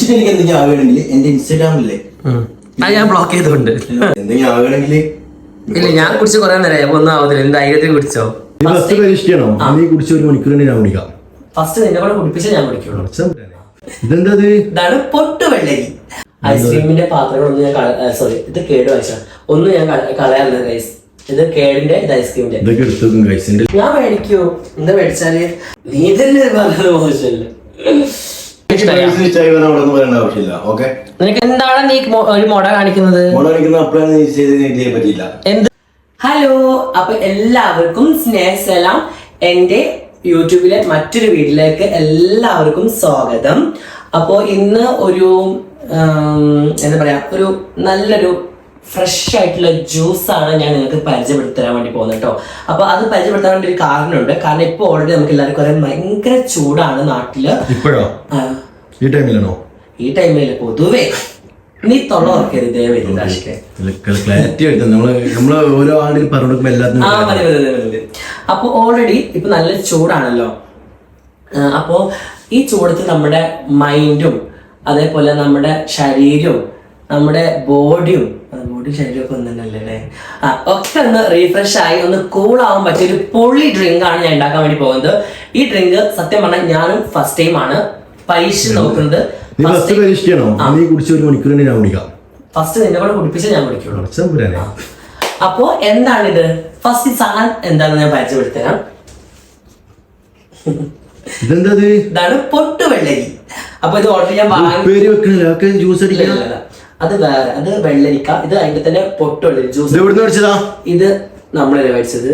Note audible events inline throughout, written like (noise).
കുടിച്ചിട്ട് എനിക്ക് എന്തെങ്കിലും ആവുകയാണെങ്കിൽ എന്റെ ഇൻസ്റ്റാഗ്രാമില്ലേ? അത് ഞാൻ ബ്ലോക്ക് ചെയ്തുകൊണ്ട് എന്തെങ്കിലും ആവുകയാണെങ്കിൽ ഇല്ല ഞാൻ കുടിച്ച് കുറെ നേരം ഒന്നും ആവുന്നില്ല എന്ത് ധൈര്യത്തിൽ കുടിച്ചോ? കുടിച്ച ഒരു മണിക്കൂർ തന്നെ ഞാൻ കുടിക്കാം. ഫസ്റ്റ് നിന്നെ കൂടെ കുടിപ്പിച്ച ഞാൻ കുടിക്കുള്ളൂ. ഇതെന്താ ഇത് ഇതാണ് പൊട്ട് വെള്ളരി. ഐസ്ക്രീമിന്റെ പാത്രങ്ങളൊന്നും ഞാൻ സോറി ഇത് കേട് വായിച്ച ഒന്നും ഞാൻ കള- കളയാറില്ല ഗൈസ് ഇത് കേടിന്റെ ഇത് ഐസ്ക്രീമിന്റെ ഞാൻ മേടിക്കൂ. എന്താ മേടിച്ചാൽ? നീ തന്നെ പറഞ്ഞത് മോശമല്ല നിനക്ക് എന്താണ് നീ ഒരു മുട കാണിക്കുന്നത്? ഹലോ അപ്പൊ എല്ലാവർക്കും സ്നേഹസലാം. എന്റെ യൂട്യൂബിലെ മറ്റൊരു വീട്ടിലേക്ക് എല്ലാവർക്കും സ്വാഗതം. അപ്പോ ഇന്ന് ഒരു എന്താ പറയാ ഒരു നല്ലൊരു ഫ്രഷ് ആയിട്ടുള്ള ജ്യൂസ് ആണ് ഞാൻ നിങ്ങൾക്ക് പരിചയപ്പെടുത്തി തരാൻ വേണ്ടി പോകുന്നത് കേട്ടോ അപ്പൊ അത് പരിചയപ്പെടുത്താൻ വേണ്ടി ഒരു കാരണമുണ്ട്. കാരണം ഇപ്പോൾ ഓൾറെഡി നമുക്ക് എല്ലാവർക്കും അറിയാം ഭയങ്കര ചൂടാണ് നാട്ടിൽ. ഇപ്പോഴോ? ഈ ടൈമിലാണോ? ഈ ടൈമിൽ പൊതുവേ നീ തൊള്ള ദയവേദി ദാഷിക്കെ ക്ലാരിറ്റി ആയിട്ട് നമ്മൾ നമ്മൾ ഓരോ ആളിൽ പറഞ്ഞു എല്ലാത്തിനും ആ മതി മതി മതി മതി. അപ്പൊ ഓൾറെഡി ഇപ്പൊ നല്ല ചൂടാണല്ലോ. അപ്പോ ഈ ചൂടത്ത് നമ്മുടെ മൈൻഡും അതേപോലെ നമ്മുടെ ശരീരവും നമ്മുടെ ബോഡിയും ബോഡി ശരീരവും ഒക്കെ ഒന്നും തന്നെയല്ലേ ആ ഒക്കെ ഒന്ന് റീഫ്രഷ് ആയി ഒന്ന് കൂൾ ആവാൻ പറ്റിയ ഒരു പൊള്ളി ഡ്രിങ്ക് ആണ് ഞാൻ ഉണ്ടാക്കാൻ വേണ്ടി പോകുന്നത്. ഈ ഡ്രിങ്ക് സത്യം പറഞ്ഞാൽ ഞാനും ഫസ്റ്റ് ടൈം ആണ്. പരീക്ഷ നോക്കുന്നത് നീ ഫസ്റ്റ് നിന്നെ കൂടെ കുടിപ്പിച്ച ഞാൻ കുടിക്കുള്ളൂ. അപ്പോ എന്താണ് എന്താണിത്? ഫസ്റ്റ് സാധനം എന്താണെന്ന് ഞാൻ പരിചയപ്പെടുത്തരാം. ഇതെന്താ ഇത് ഇതാണ് പൊട്ട് വെള്ളരി. അപ്പൊ ഇത് ഓർഡർ ഞാൻ വാങ്ങി ജ്യൂസ് ഇല്ല. അത് വേറെ അത് വെള്ളരിക്ക. ഇത് അതിന്റെ തന്നെ പൊട്ട് ജ്യൂസ് ഇത് നമ്മളല്ലേ മേടിച്ചത്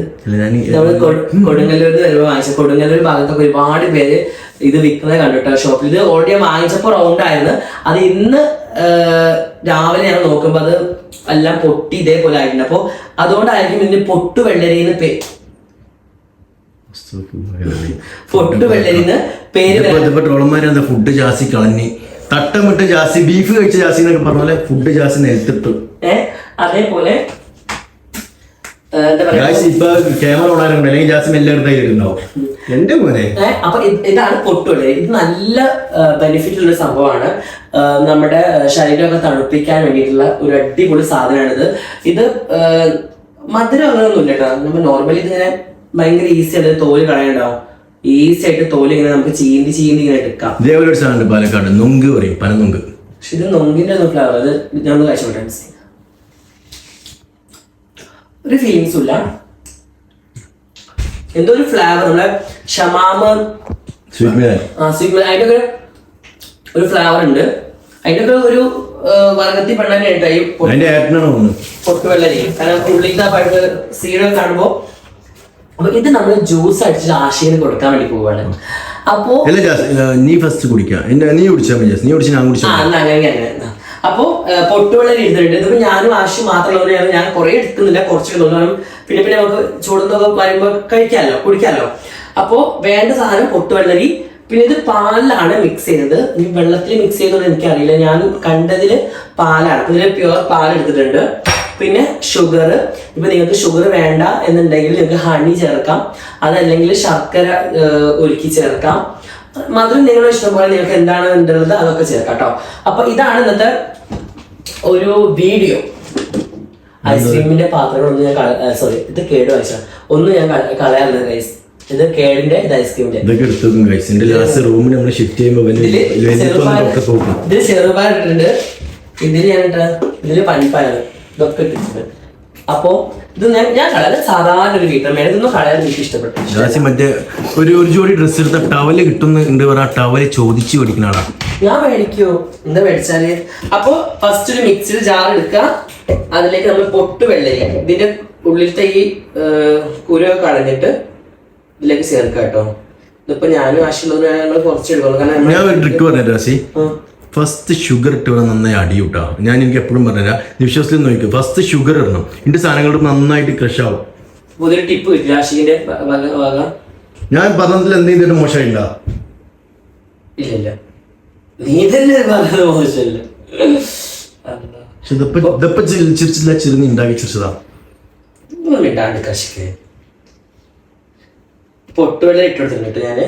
കൊടുങ്ങല്ലൂർ വരുമ്പോൾ വാങ്ങിച്ച കൊടുങ്ങല്ലൂർ ഭാഗത്തൊക്കെ ഒരുപാട് പേര് ഇത് വിൽക്കുന്നത് കണ്ടിട്ടോ ഷോപ്പിൽ ഇത് ഓൾറെഡി ഞാൻ വാങ്ങിച്ചപ്പോൾ റൗണ്ട് ആയിരുന്നു. അത് ഇന്ന് രാവിലെ ഞാൻ നോക്കുമ്പോൾ അത് എല്ലാം പൊട്ടി ഇതേപോലെ ആയിട്ടുണ്ട്. അപ്പോൾ അതുകൊണ്ടായിരിക്കും ഇതിന് പൊട്ടു വെള്ളരിന്ന് പേ പൊട്ടു വെള്ളരിന്ന് പേര് ഇതിപ്പോ ഇതിപ്പോ ട്രോളന്മാര് എന്താ ഫുഡ് ജാസി കളഞ്ഞ്. തട്ടമിട്ട് ജാസി ബീഫ് കഴിച്ച ജാസി എന്നൊക്കെ പറഞ്ഞ പോലെ ഫുഡ് ജാസി നിലത്തിട്ടു ഏഹ് അതേപോലെ ആ, എന്താ പറയാ ജാസി ഇപ്പൊ ക്യാമറ ഓണാറുണ്ട് അല്ലെങ്കിൽ എന്റെ അപ്പൊ ഇതാണ് പൊട്ടുവെള്ളരി ഇത് നല്ല ബെനിഫിറ്റ് ഉള്ള സംഭവമാണ്. നമ്മുടെ ശരീരമൊക്കെ തണുപ്പിക്കാൻ വേണ്ടിയിട്ടുള്ള ഒരു അടിപൊളി സാധനമാണിത്. ഇത് മധുരം അങ്ങനെയൊന്നും ഇല്ല കേട്ടോ. നമ്മൾ നോർമലി ഇതിങ്ങനെ ഭയങ്കര ഈസി ആയിട്ട് തോൽ കളയണ്ടാവും ഈസി ആയിട്ട് തോൽ ഇങ്ങനെ നമുക്ക് ചീന്തി ചീന്തി ഇങ്ങനെ എടുക്കാം. ഇതേപോലെ ഒരു സാധനം പാലക്കാട്. നൊങ്ക് പറയും. പനനൊങ്ക്. പക്ഷെ ഇത് നൊങ്കിന്റെ ഒന്നും ഫ്ലവർ അത് ഞങ്ങൾ കഴിച്ചോട്ടെ ഒരു ഫീലിങ്സും ഇല്ല. എന്തോ ഒരു ഫ്ലേവർ നമ്മളെ ഷമാമ. ആ അതിന്റെ ഒക്കെ ഒരു ഫ്ലേവർ ഉണ്ട്. അതിന്റെ ഒക്കെ ഒരു വർഗത്തിൽ പെണ്ണാനായിട്ടായി ഉണ്ട് ഈ പൊ- അതിന്റെ ഏട്ടനാണ് ഒന്ന് പൊട്ടുവെള്ളരി കാരണം ഉള്ളിലത്തെ പഴുപ്പ് സീഡൊക്കെ കാണുമ്പോ അപ്പൊ ഇത് നമ്മൾ ജ്യൂസ് അടിച്ചിട്ട് ആശയം കൊടുക്കാൻ വേണ്ടി പോവാണ്. അപ്പോ നീ ഫസ്റ്റ് കുടിക്കാം. നീ കുടിച്ചാ മതി നീ കുടിച്ച് ഞാൻ കുടിച്ചു അങ്ങനെ അങ്ങനെ എന്നാ. അപ്പോ പൊട്ടുവെള്ളരി എടുത്തിട്ടുണ്ട് ഇതിപ്പോ ഞാനും ആശു മാത്രമുള്ളവരെയാണ് ഞാൻ കുറെ എടുക്കുന്നില്ല കുറച്ച് പിന്നെ പിന്നെ നമുക്ക് ചൂടുന്നൊക്കെ വരുമ്പോ കഴിക്കാമല്ലോ കുടിക്കാമല്ലോ അപ്പോ വേണ്ട സാധനം പൊട്ടുവെള്ളരി പിന്നെ ഇത് പാലിലാണ് മിക്സ് ചെയ്തത് ഈ വെള്ളത്തിൽ മിക്സ് ചെയ്തോണ്ട് എനിക്കറിയില്ല. ഞാൻ കണ്ടതിൽ പാലാണ്. ഇതിൽ പ്യുവർ പാൽ എടുത്തിട്ടുണ്ട്. പിന്നെ ഷുഗർ ഇപ്പൊ നിങ്ങൾക്ക് ഷുഗർ വേണ്ട എന്നുണ്ടെങ്കിൽ നിങ്ങൾക്ക് ഹണി ചേർക്കാം. അതല്ലെങ്കിൽ ശർക്കര ഒരുക്കി ചേർക്കാം. മധുരം നിങ്ങളുടെ ഇഷ്ടം പോലെ നിങ്ങൾക്ക് എന്താണ് വേണ്ടത് അതൊക്കെ ചേർക്കാം കേട്ടോ. അപ്പൊ ഇതാണ് ഇന്നത്തെ ഒരു വീഡിയോ ഐസ്ക്രീമിന്റെ പാത്രങ്ങളൊന്നും ഞാൻ സോറി ഇത് കേട് വായിച്ചാ ഒന്നും ഞാൻ കള- കളയാറില്ല ഗൈസ് ഇത് കേടിന്റെ ഇത് ഐസ്ക്രീമിന്റെ. ഇതൊക്കെ എന്റെ ലാസ്റ്റ് റൂമിൽ നമ്മൾ ഷിഫ്റ്റ് ചെയ്യുമ്പോൾ ഇതിൽ ചെറുപയർ ഇട്ടിട്ടുണ്ട്. ഇതിൽ ഞാൻ ഇട്ട ഇതിൽ പനിപ്പയർ ഇതൊക്കെ ഇട്ടിട്ടുണ്ട്. അപ്പോ ഇത് ഞാൻ ഞാൻ കളയാൻ സാധാരണ ഒരു വീട്ടിൽ ഇതൊന്നും കളയാൻ എനിക്ക് ഇഷ്ടപ്പെട്ടു. മറ്റേ ഒരു ഒരു ജോഡി ഡ്രസ്സ് എടുത്ത ടവൽ കിട്ടുന്നുണ്ട് പറ ടവൽ ചോദിച്ചു പഠിക്കുന്ന ആളാ. ഞാൻ മേടിക്കോ. എന്താ മേടിച്ചാൽ? അപ്പൊ ഫസ്റ്റ് ഒരു മിക്സിയിൽ ജാർ എടുക്കുക. അതിലേക്ക് നമ്മൾ പൊട്ട് വെള്ളരി. ഇതിന്റെ ഉള്ളിലത്തെ ഈ കുരുവൊക്കെ കളഞ്ഞിട്ട് ഇതിലേക്ക് ചേർക്കുക കേട്ടോ. ഇതിപ്പോ ഞാനും ആശുള്ളത് ഞങ്ങൾ കുറച്ച് എടുക്കണം കാരണം ഞാൻ ഒരു ട്രിക്ക് പറഞ്ഞു. ഫസ്റ്റ് ഷുഗർ ഇട്ട് വേണം നന്നായി അടി കൂട്ടാ ഞാൻ എനിക്ക് എപ്പോഴും പറഞ്ഞുതരാം. വിശ്വാസത്തിൽ നോക്കും ഫസ്റ്റ് ഷുഗർ ഇടണം. എന്റെ സാധനങ്ങൾ നന്നായിട്ട് ക്രഷ് ആവും. പുതിയൊരു ടിപ്പ് കിട്ടി രാശിന്റെ ഞാൻ പറഞ്ഞതിൽ എന്തെങ്കിലും മോശമായില്ല. ഇല്ല ഇല്ല. നീ തന്നെ പറഞ്ഞത് മോശമല്ല ഇതപ്പോ ഇതപ്പോ ചിരി- ചിരിച്ചില്ല ചിരിന്ന് ഉണ്ടാക്കി ചിരിച്ചതാ. ഇണ്ടാണ്ട് കശിക്ക്. പൊട്ടുവെള്ളം ഇട്ട് ഞാൻ.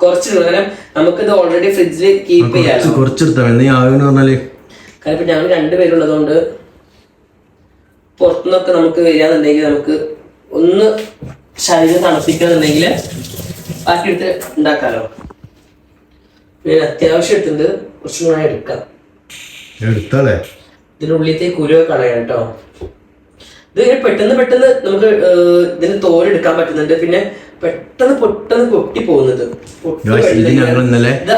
കുറച്ച് കാരണം നമുക്കിത് ഓൾറെഡി ഫ്രിഡ്ജിൽ കീപ്പ് ചെയ്യാം കുറച്ചെടുത്താ നീ ആകുമെന്ന് പറഞ്ഞാൽ. കാരണം ഇപ്പൊ ഞങ്ങൾ രണ്ടുപേരുള്ളതുകൊണ്ട് പുറത്തുനിന്നൊക്കെ നമുക്ക് വരികയാണെന്നുണ്ടെങ്കിൽ നമുക്ക് ഒന്ന് ശരീരം തണുപ്പിക്കണമെന്നുണ്ടെങ്കിൽ ബാക്കി എടുത്ത് ഉണ്ടാക്കാലോ. പിന്നെ അത്യാവശ്യം എടുത്തിട്ടുണ്ട്. കുറച്ചും കൂടെ എടുക്കാം. എടുത്താലേ ഇതിനുള്ളിലത്തെ കുരുവ കളയാം കേട്ടോ. ഇത് ഇങ്ങനെ പെട്ടെന്ന് പെട്ടെന്ന് നമുക്ക് ഇതിന് തോലെടുക്കാൻ പറ്റുന്നുണ്ട്. പിന്നെ പെട്ടെന്ന് പൊട്ടെന്ന് പൊട്ടി പോകുന്നത്.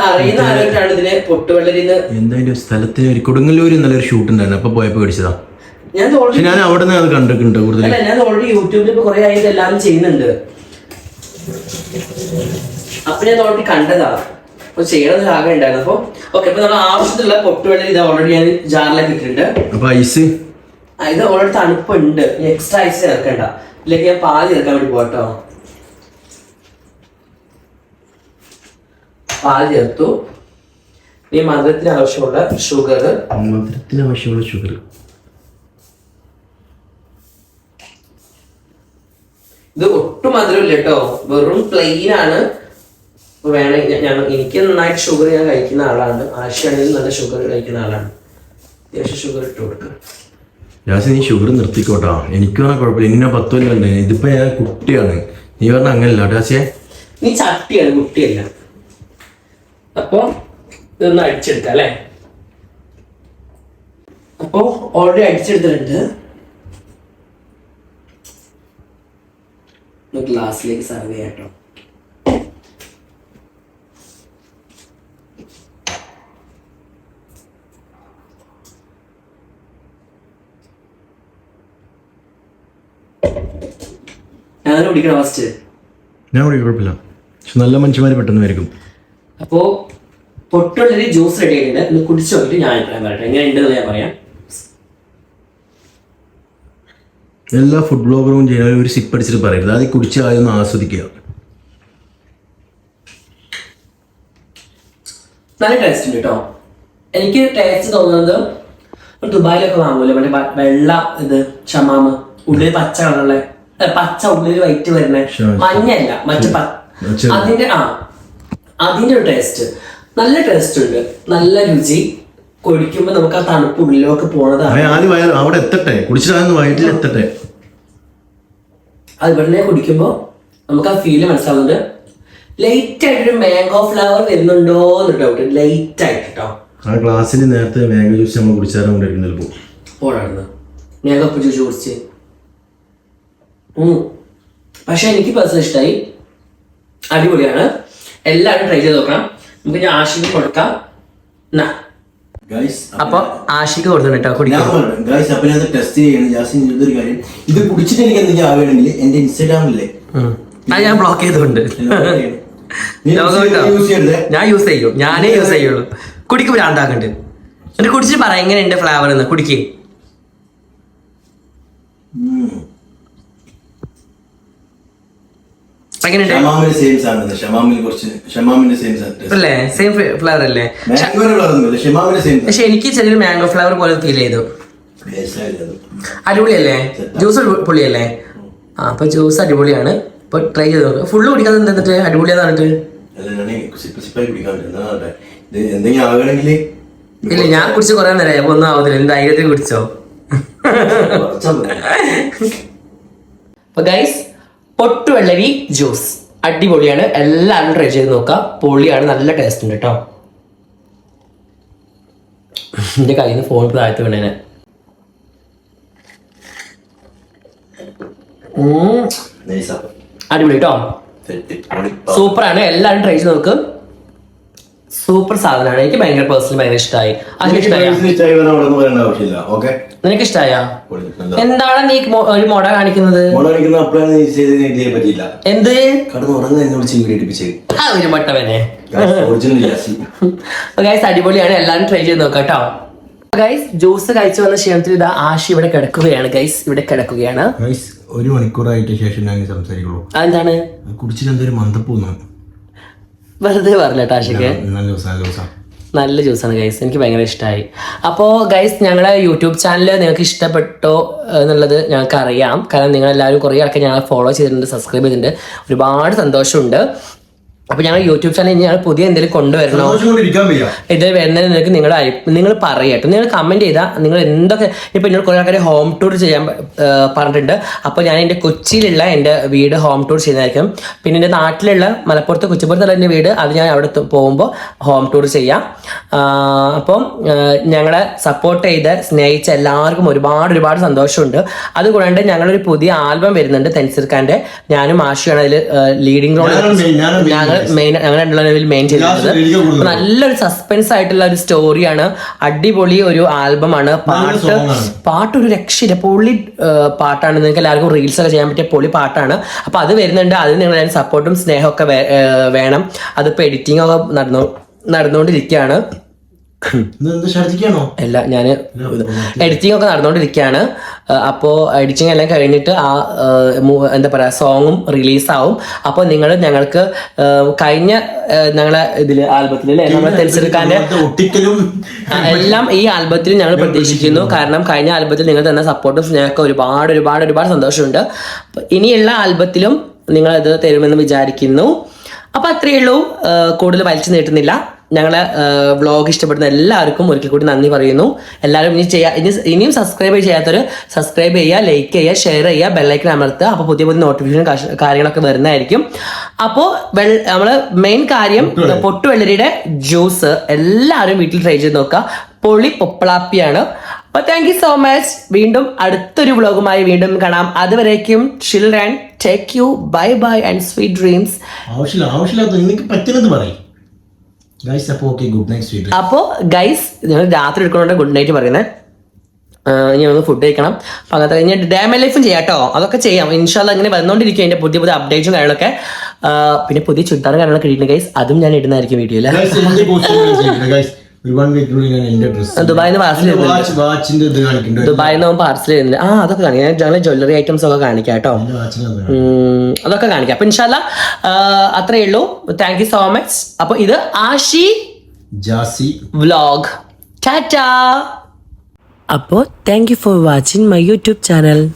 അറിയുന്ന ആളായിട്ടാണ് ഇതിനെ പൊട്ടുവെള്ളരിന്ന് ഒരു സ്ഥലത്തിന് ഒരു കൊടുങ്ങല്ലൂർ ഇന്നലെ ഒരു ഷൂട്ട് ഉണ്ടായിരുന്നു. അപ്പൊ പോയപ്പോ മേടിച്ചതാ ഞാൻ ഞാൻ അവിടെ നിന്ന് അത് കണ്ടിട്ടുണ്ട് കൂടുതൽ അല്ല ഞാൻ ഓൾറെഡി യൂട്യൂബിൽ ഇപ്പൊ കുറെ ആയിട്ട് എല്ലാം ചെയ്യുന്നുണ്ട്. അപ്പൊ ഞാൻ ഓൾറെഡി കണ്ടതാ. അപ്പൊ ചെയ്യണമെന്ന് ആകെ ഉണ്ടായിരുന്നു. അപ്പൊ ഓക്കെ അപ്പൊ നമ്മൾ ആവശ്യത്തിലുള്ള പൊട്ടുവെള്ളം ഇത് ഓൾറെഡി ഞാൻ ജാറിലേക്ക് ഇട്ടിട്ടുണ്ട്. അപ്പൊ ഐസ് ഇത് ഓൾറെഡി തണുപ്പുണ്ട്. എക്സ്ട്രാ ഐസ് ചേർക്കണ്ട. ഇല്ലെങ്കിൽ ഞാൻ പാൽ ചേർക്കാൻ വേണ്ടി പോട്ടോ പാൽ ചേർത്തു. ഈ മധുരത്തിന് ആവശ്യമുള്ള ഷുഗർ മധുരത്തിന് ആവശ്യമുള്ള ഷുഗർ ഇത് ഒട്ടും മധുരമില്ല കേട്ടോ. വെറും പ്ലെയിൻ ആണ്. ഇപ്പൊ വേണമെങ്കിൽ ഞാൻ എനിക്ക് നന്നായിട്ട് ഷുഗർ ഞാൻ കഴിക്കുന്ന ആളാണ്. ആശയാണെങ്കിൽ നല്ല ഷുഗർ കഴിക്കുന്ന ആളാണ്. അത്യാവശ്യം ഷുഗർ ഇട്ട് കൊടുക്കുക ജാസ് നീ ഷുഗർ നിർത്തിക്കോട്ടാ. എനിക്ക് പറഞ്ഞാൽ കുഴപ്പമില്ല. ഇന്ന പത്ത് കൊല്ലം ഉണ്ട്. ഇതിപ്പോ ഞാൻ കുട്ടിയാണ്. നീ പറഞ്ഞ അങ്ങനല്ല ജാസിയെ? നീ ചട്ടിയാണ് കുട്ടിയല്ല. അപ്പൊ ഇതൊന്ന് അടിച്ചെടുക്കാം അല്ലേ? അപ്പോ ഓൾറെഡി അടിച്ചെടുത്തിട്ടുണ്ട്. ഗ്ലാസ്സിലേക്ക് സർവ് ചെയ്യാം കേട്ടോ ഞാൻ കുടിക്കണം ഫസ്റ്റ് ഞാൻ കുടിക്കും കുഴപ്പമില്ല. പക്ഷെ നല്ല മനുഷ്യന്മാർ പെട്ടെന്ന് വരും അപ്പോ പൊട്ടുള്ളൊരു ജ്യൂസ് റെഡി ആയിട്ടുണ്ട്. ഒന്ന് കുടിച്ചു നോക്കിയിട്ട് ഞാൻ അഭിപ്രായം പറയട്ടെ. എങ്ങനെ ഉണ്ടെന്ന് ഞാൻ പറയാം. എല്ലാ ഫുഡ് ബ്ലോഗറും ചെയ്യുന്ന ഒരു സിപ്പ് അടിച്ചിട്ട് പറയരുത്. അത് കുടിച്ച് ആയൊന്ന് ആസ്വദിക്കുക. നല്ല ടേസ്റ്റ് ഉണ്ട് കേട്ടോ എനിക്ക് ടേസ്റ്റ് തോന്നുന്നത് ദുബായിലൊക്കെ വാങ്ങൂലേ മറ്റേ വെള്ള ഇത് ഷമാമ് ഉള്ളിൽ പച്ച കളറുള്ള പച്ച ഉള്ളിൽ വൈറ്റ് വരുന്ന. മഞ്ഞല്ല മറ്റു. അതിന്റെ ആ അതിന്റെ ഒരു ടേസ്റ്റ് നല്ല ടേസ്റ്റ് ഉണ്ട്. നല്ല രുചി. കുടിക്കുമ്പോ നമുക്ക് ആ തണുപ്പ് ഉള്ളിലൊക്കെ പോണതാണ്. ആദ്യം അവിടെ എത്തട്ടെ. കുടിച്ചിട്ട് ആദ്യം വയറ്റിൽ എത്തട്ടെ. അത് ഇവിടെ കുടിക്കുമ്പോൾ നമുക്ക് ആ ഫീൽ മനസ്സിലാവുന്നുണ്ട്. ലൈറ്റ് ആയിട്ടൊരു മാംഗോ ഫ്ലവർ വരുന്നുണ്ടോ എന്ന് ഡൗട്ട് ലൈറ്റ് ആയിട്ട്? കേട്ടോ ആ ഗ്ലാസ്സിൽ നേരത്തെ മാംഗോ ജ്യൂസ് നമ്മൾ കുടിച്ചാലും കൊണ്ടിരിക്കും ചിലപ്പോൾ പോടാണ് മാംഗോ ജ്യൂസ് കുടിച്ച്. പക്ഷെ എനിക്ക് പേഴ്സണൽ ഇഷ്ടമായി അടിപൊളിയാണ്. എല്ലാവരും ട്രൈ ചെയ്ത് നോക്കണം. നമുക്ക് ഞാൻ ആഷിക്ക് കൊടുക്കാം. എന്നാ അപ്പൊ ആഷിക്ക് കൊടുത്തിട്ടുണ്ട് ടെസ്റ്റ് ചെയ്യണം. ജാസിൻ ഇതൊരു കാര്യം. ഇത് കുടിച്ചിട്ട് എനിക്ക് എന്തെങ്കിലും ആവുകയാണെങ്കിൽ എന്റെ ഇൻസ്റ്റാഗ്രാമില്ലേ? ഞാൻ ബ്ലോക്ക് ചെയ്തിട്ടുണ്ട് ഞാൻ യൂസ് ചെയ്യും ഞാനേ യൂസ് ചെയ്യുള്ളൂ. കുടിക്ക് ഭ്രാന്താക്കുന്നുണ്ട് എന്നിട്ട് കുടിച്ചിട്ട് പറ എങ്ങനെയുണ്ട് ഫ്ലേവർ എന്ന്? കുടിക്ക്. ഷമാമിന്റെ സെയിം സാധനം ഷമാമിൽ കുറച്ച് ഷമാമിന്റെ സെയിം അല്ലേ? സെയിം ഫ്ലവർ അല്ലേ? ഷമാമിന്റെ സെയിം പക്ഷെ എനിക്ക് ചെറിയൊരു മാംഗോ ഫ്ലവർ പോലെ ഫീൽ ചെയ്തു. അടിപൊളിയല്ലേ? ജ്യൂസ് പൊളിയല്ലേ? ആ അപ്പൊ ജ്യൂസ് അടിപൊളിയാണ്. ഇപ്പൊ ട്രൈ ചെയ്ത് നോക്കുക ഫുള്ള് കുടിക്കാതെ എന്തെന്നിട്ട് അടിപൊളിയാന്ന് പറഞ്ഞിട്ട് എന്താ ഇല്ല ഞാൻ കുടിച്ച് കുറെ നേരം അപ്പൊ ഒന്നും ആവത്തില്ല. എന്റെ ധൈര്യത്തിൽ കുടിച്ചോ? (laughs) അപ്പൊ ഗൈസ് പൊട്ടുവെള്ളരി ജ്യൂസ്. അടിപൊളിയാണ്. എല്ലാവരും ട്രൈ ചെയ്ത് നോക്കുക പൊളിയാണ്. നല്ല ടേസ്റ്റ് ഉണ്ട് കേട്ടോ എന്റെ കയ്യിൽ നിന്ന് ഫോൺ താഴ്ത്തി വീണേനെ. അടിപൊളി കേട്ടോ സൂപ്പറാണ്. എല്ലാവരും ട്രൈ ചെയ്ത് നോക്ക്. സൂപ്പർ സാധനമാണ്. എനിക്ക് ഭയങ്കര പേഴ്സണലി ഭയങ്കര ഇഷ്ടമായി അതിന് നിനക്ക് ഇഷ്ടമായ എന്താണ് നീ ഒരു മോഡ കാണിക്കുന്നത്? എന്ത്? ഒരു മട്ടവനെ. ഗൈസ് അടിപൊളിയാണ്. എല്ലാരും ട്രൈ ചെയ്ത് നോക്കാം കേട്ടോ. ഗൈസ് ജ്യൂസ് കഴിച്ചു വന്ന ക്ഷീണത്തിൽ ഇതാ ആശി ഇവിടെ കിടക്കുകയാണ്. ഗൈസ് ഇവിടെ കിടക്കുകയാണ്. ഒരു മണിക്കൂറായിട്ട് ശേഷം ഞാൻ സംസാരിക്കുള്ളൂ. അതെന്താണ്? കുടിച്ചിട്ട് എന്തൊരു മന്ദപ്പൂന്ന് വെറുതെ പറഞ്ഞ ടാഷിക്ക്. നല്ല ജ്യൂസാണ് ഗൈസ് എനിക്ക് ഭയങ്കര ഇഷ്ടമായി അപ്പോൾ ഗൈസ് ഞങ്ങളുടെ യൂട്യൂബ് ചാനൽ നിങ്ങൾക്ക് ഇഷ്ടപ്പെട്ടോ എന്നുള്ളത് ഞങ്ങൾക്ക് അറിയാം കാരണം നിങ്ങളെല്ലാവരും കുറേ ആൾക്കാർ ഞങ്ങളെ ഫോളോ ചെയ്തിട്ടുണ്ട് സബ്സ്ക്രൈബ് ചെയ്തിട്ടുണ്ട്. ഒരുപാട് സന്തോഷമുണ്ട്. അപ്പൊ ഞങ്ങൾ യൂട്യൂബ് ചാനൽ ഇനി ഞങ്ങൾ പുതിയ എന്തെങ്കിലും കൊണ്ടുവരണോ? ഇത് വരുന്നതിന് നിങ്ങൾക്ക് നിങ്ങൾ നിങ്ങൾ പറയട്ടെ നിങ്ങൾ കമന്റ് ചെയ്താൽ നിങ്ങൾ എന്തൊക്കെ ഇപ്പൊ എന്നോട് കുറെ ആൾക്കാർ ഹോം ടൂർ ചെയ്യാൻ പറഞ്ഞിട്ടുണ്ട്. അപ്പോൾ ഞാൻ എന്റെ കൊച്ചിയിലുള്ള എന്റെ വീട് ഹോം ടൂർ ചെയ്യുന്നതായിരിക്കും. പിന്നെ എന്റെ നാട്ടിലുള്ള മലപ്പുറത്ത് കൊച്ചിപ്പുറത്തുള്ള എന്റെ വീട് അത് ഞാൻ അവിടെ പോകുമ്പോൾ ഹോം ടൂർ ചെയ്യാം. അപ്പം ഞങ്ങളെ സപ്പോർട്ട് ചെയ്ത് സ്നേഹിച്ച എല്ലാവർക്കും ഒരുപാട് ഒരുപാട് സന്തോഷമുണ്ട്. അതുകൂടാണ്ട് ഞങ്ങളൊരു പുതിയ ആൽബം വരുന്നുണ്ട് തെൻസിർക്കാന്റെ ഞാനും ആഷിയാണ് അതിൽ ലീഡിംഗ് റോൾ ഞങ്ങൾ മെയിൻ ഞങ്ങൾ ലെവലിൽ മെയിൻ ചെയ്തിട്ടുള്ളത്. നല്ലൊരു സസ്പെൻസ് ആയിട്ടുള്ള ഒരു സ്റ്റോറിയാണ് അടിപൊളി ഒരു ആൽബമാണ് പാട്ട് പാട്ട് ഒരു രക്ഷയില്ല. പൊളി പാട്ടാണ്. നിങ്ങൾക്ക് എല്ലാവർക്കും റീൽസ് ഒക്കെ ചെയ്യാൻ പറ്റിയ പൊളി പാട്ടാണ്. അപ്പൊ അത് വരുന്നുണ്ട്. അതിന് നിങ്ങൾ സപ്പോർട്ടും സ്നേഹമൊക്കെ വേണം. അതിപ്പോ എഡിറ്റിംഗ് ഒക്കെ നടന്നു നടന്നുകൊണ്ടിരിക്കുകയാണ് അല്ല ഞാൻ എഡിറ്റിംഗ് ഒക്കെ നടന്നുകൊണ്ടിരിക്കുകയാണ് അപ്പോൾ എഡിറ്റിംഗ് എല്ലാം കഴിഞ്ഞിട്ട് ആ എന്താ പറയുക സോങ്ങും റിലീസാവും അപ്പോൾ നിങ്ങൾ ഞങ്ങൾക്ക് കഴിഞ്ഞ ഞങ്ങളെ ഇതിൽ ആൽബത്തിൽ അല്ലേ? നമ്മളെ തെൻസിൽക്കാന്റെ എല്ലാം ഈ ആൽബത്തിൽ ഞങ്ങൾ പ്രതീക്ഷിക്കുന്നു. കാരണം കഴിഞ്ഞ ആൽബത്തിൽ നിങ്ങൾ തന്ന സപ്പോർട്ടും ഞങ്ങൾക്ക് ഒരുപാട് ഒരുപാട് ഒരുപാട് സന്തോഷമുണ്ട്. ഇനിയുള്ള ആൽബത്തിലും നിങ്ങൾ ഇത് തരുമെന്ന് വിചാരിക്കുന്നു. അപ്പോൾ അത്രയേ ഉള്ളൂ. കൂടുതൽ വലിച്ചു നീട്ടുന്നില്ല. ഞങ്ങളെ വ്ളോഗ് ഇഷ്ടപ്പെടുന്ന എല്ലാവർക്കും ഒരിക്കൽ കൂടി നന്ദി പറയുന്നു. എല്ലാവരും ഇനി ചെയ്യാ ഇനി ഇനിയും സബ്സ്ക്രൈബ് ചെയ്യാത്തവർ സബ്സ്ക്രൈബ് ചെയ്യുക ലൈക്ക് ചെയ്യുക ഷെയർ ചെയ്യുക ബെല്ലൈക്കൻ അമർത്തുക. അപ്പോൾ പുതിയ പുതിയ നോട്ടിഫിക്കേഷൻ കാര്യങ്ങളൊക്കെ വരുന്നതായിരിക്കും. അപ്പോൾ വെൾ നമ്മൾ മെയിൻ കാര്യം പൊട്ടുവെള്ളരിയുടെ ജ്യൂസ് എല്ലാവരും വീട്ടിൽ ട്രൈ ചെയ്ത് നോക്കുക. പൊളി പൊപ്പളാപ്പിയാണ്. അപ്പോൾ താങ്ക് യു സോ മച്ച് വീണ്ടും അടുത്തൊരു വ്ളോഗുമായി വീണ്ടും കാണാം. അതുവരേക്കും children take you bye bye and sweet dreams ആവശ്യമില്ല ആവശ്യമില്ലാത്ത നിങ്ങൾക്ക് പറ്റുന്നത് പറയും. ഗൈസ് അപ്പോൾ ഓക്കെ ഗുഡ് നൈറ്റ് സ്വീറ്റ് അപ്പോൾ ഗൈസ് ഞങ്ങൾ രാത്രി എടുക്കണോണ്ട് ഗുഡ് നൈറ്റ് പറയുന്നത് ഇനി ഒന്ന് ഫുഡ് കഴിക്കണം. അപ്പം അങ്ങനത്തെ ഇനി ഡാമ ലൈഫും ചെയ്യാം കേട്ടോ അതൊക്കെ ചെയ്യാം. ഇൻഷാല്ല അങ്ങനെ വന്നുകൊണ്ടിരിക്കും അതിന്റെ പുതിയ പുതിയ അപ്ഡേറ്റ്സും കാര്യങ്ങളൊക്കെ. പിന്നെ പുതിയ ചുരിദാറും കാര്യങ്ങളൊക്കെ കിട്ടിയിട്ടുണ്ട് ഗൈസ് അതും ഞാൻ ഇടുന്നതായിരിക്കും വീഡിയോയിൽ ഞാൻ എന്റെ ഡ്രസ് പാർസൽ വാച്ച് വാച്ചിന്റെ ഇത് കാണിക്കുന്നുണ്ട്. പാർസൽ ആ അതൊക്കെ കാണിക്കാം. ഞങ്ങൾ ജ്വല്ലറി ഐറ്റംസ് ഒക്കെ കാണിക്കാം കേട്ടോ. അതൊക്കെ കാണിക്കാം. അപ്പൊ ഇൻഷാല്ല അത്രേ ഉള്ളൂ. താങ്ക് യു സോ മച്ച് അപ്പൊ ഇത് ആഷി ജാസി. വ്ലോഗ് ടാറ്റ. അപ്പോൾ thank you for watching my YouTube channel